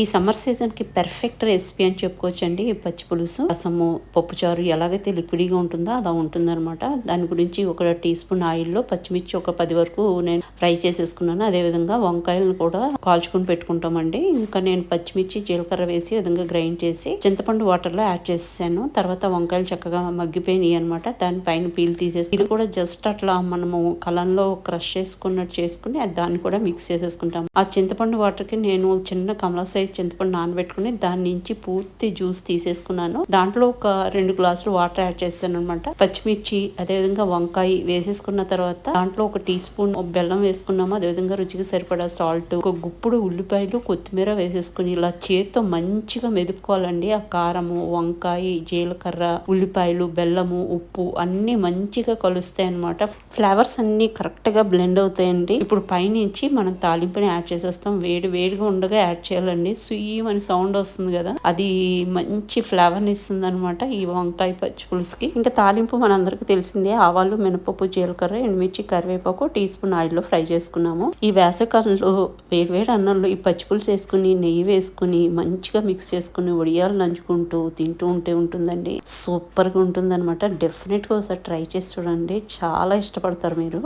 ఈ సమ్మర్ సీజన్కి రెసిపీ అని చెప్పుకోవచ్చండి. పచ్చి పులుసు రసము పప్పుచారు ఎలాగైతే లిక్విడ్గా ఉంటుందో అలా ఉంటుందన్నమాట. దాని గురించి ఒక టీ స్పూన్ ఆయిల్లో పచ్చిమిర్చి ఒక పది వరకు నేను ఫ్రై చేసేసుకున్నాను. అదే విధంగా వంకాయలను కూడా కాల్చుకుని పెట్టుకుంటామండి. ఇంకా నేను పచ్చిమిర్చి జీలకర్ర వేసి విధంగా గ్రైండ్ చేసి చింతపండు వాటర్లో యాడ్ చేసాను తర్వాత వంకాయలు చక్కగా మగ్గిపోయినాయి అనమాట దానిపైన పీల్ తీసేసి ఇది కూడా జస్ట్ అట్లా మనము కలంలో క్రష్ చేసుకున్నట్టు చేసుకుని దాన్ని కూడా మిక్స్ చేసేసుకుంటాం ఆ చింతపండు వాటర్కి నేను చిన్న కమలా సైజ్ చింతపండు నానబెట్టుకుని దాని నుంచి పూర్తి జ్యూస్ తీసేసుకున్నాను. దాంట్లో ఒక రెండు గ్లాసులు వాటర్ యాడ్ చేస్తాను అనమాట పచ్చిమిర్చి అదేవిధంగా వంకాయ వేసేసుకున్న తర్వాత దాంట్లో ఒక టీ స్పూన్ బెల్లం వేసుకున్నాము. అదేవిధంగా రుచికి సరిపడా సాల్ట్ ఒక గుప్పుడు ఉల్లిపాయలు కొత్తిమీర వేసేసుకుని ఇలా చేత్తో మంచిగా మెదుపుకోవాలండి. ఆ కారము వంకాయ జీలకర్ర ఉల్లిపాయలు బెల్లము ఉప్పు అన్ని మంచిగా కలుస్తాయి అనమాట ఫ్లేవర్స్ అన్ని కరెక్ట్గా బ్లెండ్ అవుతాయండి. ఇప్పుడు పైనుంచి మనం తాలింపుని యాడ్ చేసేస్తాం. వేడి వేడిగా ఉండగా యాడ్ చేయాలండి. సుయ్యం అని సౌండ్ వస్తుంది కదా అది మంచి ఫ్లేవర్ ఇస్తుంది అనమాట ఈ వంకాయ పచ్చి పులుసుకి. ఇంకా తాలింపు మనందరికి తెలిసిందే ఆవాలు మినపప్పు జీలకర్ర ఎండుమిర్చి కరివేపాకు టీ స్పూన్ ఆయిల్లో ఫ్రై చేసుకున్నాము. ఈ వేసవికాలంలో వేడివేడి అన్నంలో ఈ పచ్చి పులుసు వేసుకుని నెయ్యి వేసుకుని మంచిగా మిక్స్ చేసుకుని వడియాలు నంచుకుంటూ తింటూ ఉంటే ఉంటుందండి. సూపర్గా ఉంటుంది అనమాట డెఫినెట్గా ఒకసారి ట్రై చేసి చూడండి. చాలా ఇష్టపడతారు మీరు.